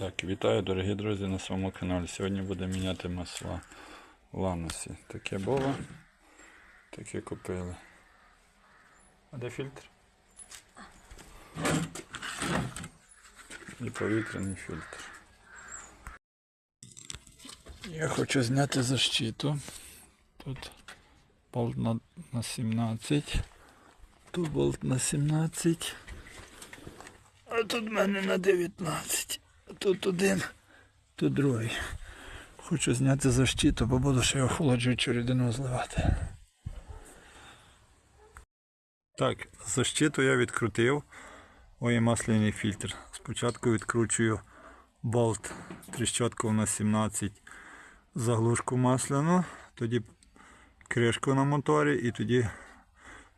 Так, вітаю, дорогі друзі, на своєму каналі. Сьогодні будемо міняти масла в ланосі. Таке було, таке купили. А де фільтр? І повітряний фільтр. Я хочу зняти защиту. Тут болт на, на 17. Тут болт на 17. А тут в мене на 19. Тут один, тут другий. Хочу зняти защиту, бо буду ще охолоджуючу рідину зливати. Так, защиту я відкрутив. Ой, масляний фільтр. Спочатку відкручую болт тріщотку на 17 заглушку масляну, тоді кришку на моторі і тоді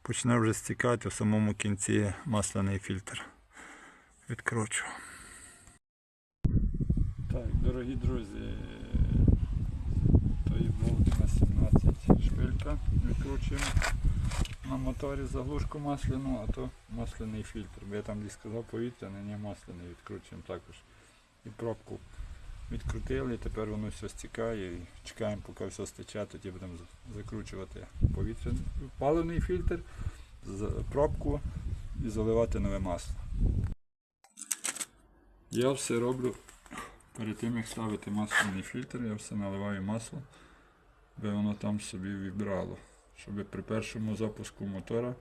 почне вже стікати в самому кінці масляний фільтр. Відкручу. Так, дорогі друзі, той болт на 17 шпилька відкручуємо на моторі заглушку масляну, а то масляний фільтр. Бо я там десь сказав повітряний, не масляний відкручуємо також. І пробку відкрутили, тепер воно все стікає і чекаємо, поки все стече, тоді будемо закручувати повітряний паливний фільтр, пробку і заливати нове масло. Я все роблю перед тим, як ставити масляний фільтр, я все наливаю масло, аби воно там собі вібрало. Щоб при першому запуску мотора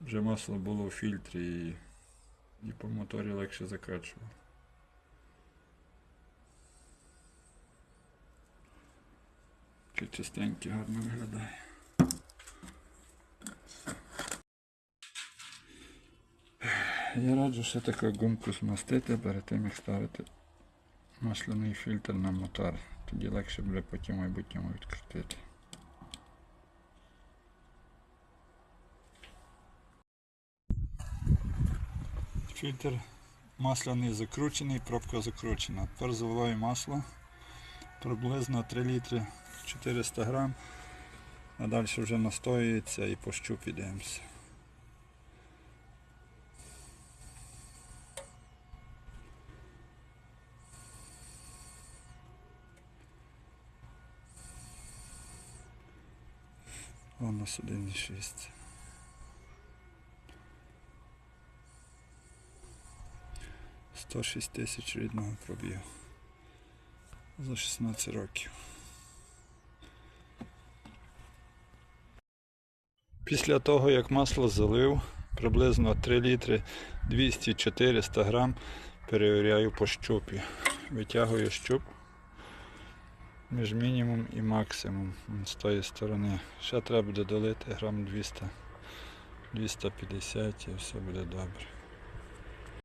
вже масло було в фільтрі і, і по моторі легше закачувало. Чи чистенький гарно виглядає. Я раджу ще таку гумку змастити перед тим, як ставити масляний фільтр на мотор. Тоді легше буде потім майбутньому відкрутити. Фільтр масляний закручений, пробка закручена. Тепер заливаю масло приблизно 3 літри 400 грам. А далі вже настоюється і по щупі дивимося. О, у нас 1,6. Сто шість тисяч рідного пробігу. За 16 років. Після того, як масло залив, приблизно 3 літри 200-400 грам перевіряю по щупі. Витягую щуп між мінімум і максимум з тої сторони. Ще треба буде долити грам 200, 250 і все буде добре.